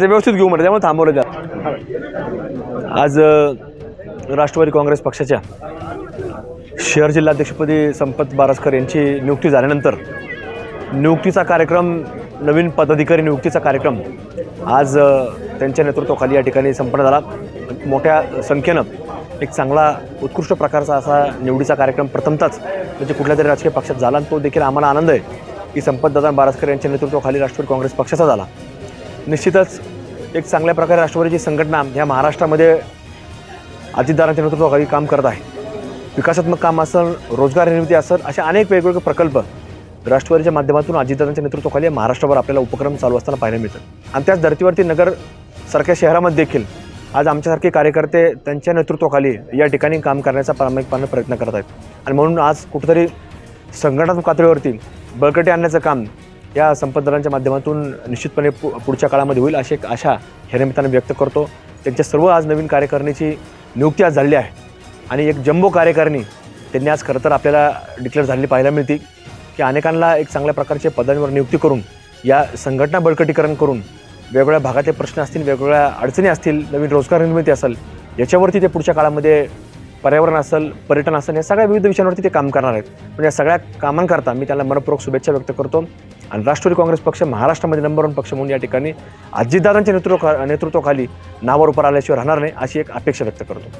ते व्यवस्थित घेऊ म्हणते त्यामुळे थांबवलं त्या आज राष्ट्रवादी काँग्रेस पक्षाच्या शहर जिल्हाध्यक्षपदी संपत बारसकर यांची नियुक्ती झाल्यानंतर नियुक्तीचा कार्यक्रम नवीन पदाधिकारी नियुक्तीचा कार्यक्रम आज त्यांच्या नेतृत्वाखाली या ठिकाणी संपन्न झाला. मोठ्या संख्येनं एक चांगला उत्कृष्ट प्रकारचा असा निवडीचा कार्यक्रम प्रथमतच म्हणजे कुठल्या तरी राजकीय पक्षात झाला आणि तो देखील आम्हाला आनंद आहे. की संपतदादा बारसकर यांच्या नेतृत्वाखाली राष्ट्रवादी काँग्रेस पक्षाचा झाला. निश्चितच एक चांगल्या प्रकारे राष्ट्रवादीची संघटना ह्या महाराष्ट्रामध्ये अजितदारांच्या नेतृत्वाखाली काम करत आहे. विकासात्मक काम असेल रोजगार निर्मिती असेल असे अनेक वेगवेगळे प्रकल्प राष्ट्रवादीच्या माध्यमातून अजितदादांच्या नेतृत्वाखाली महाराष्ट्रावर आपल्याला उपक्रम चालू असताना पाहायला मिळतात. आणि त्याच धर्तीवरती नगर सारख्या शहरामध्ये देखील आज आमच्यासारखे कार्यकर्ते त्यांच्या नेतृत्वाखाली या ठिकाणी काम करण्याचा प्रामाणिकपणे प्रयत्न करत आहेत. आणि म्हणून आज कुठेतरी संघटनात्मक पातळीवरती बळकटी आणण्याचं काम या संपतदारांच्या माध्यमातून निश्चितपणे पु पुढच्या काळामध्ये होईल अशी एक आशा ह्या निमित्तानं व्यक्त करतो. त्यांच्या सर्व आज नवीन कार्यकारिणीची नियुक्ती आज झालेली आहे. आणि एक जम्बो कार्यकारिणी त्यांनी आज खरं तर आपल्याला डिक्लेअर झालेली पाहायला मिळते की अनेकांना एक चांगल्या प्रकारचे पदांवर नियुक्ती करून या संघटना बळकटीकरण करून वेगवेगळ्या भागातले प्रश्न असतील वेगवेगळ्या अडचणी असतील नवीन रोजगार निर्मिती असेल याच्यावरती ते पुढच्या काळामध्ये पर्यावरण असेल पर्यटन असेल या सगळ्या विविध विषयांवरती ते काम करणार आहेत. पण या सगळ्या कामांकरता मी त्याला मनपूर्वक शुभेच्छा व्यक्त करतो. आणि राष्ट्रवादी काँग्रेस पक्ष महाराष्ट्रामध्ये नंबर वन पक्ष म्हणून या ठिकाणी अजितदादांच्या नेतृत्व नेतृत्वाखाली नावावर उपर आल्याशिवाय राहणार नाही अशी एक अपेक्षा व्यक्त करतो.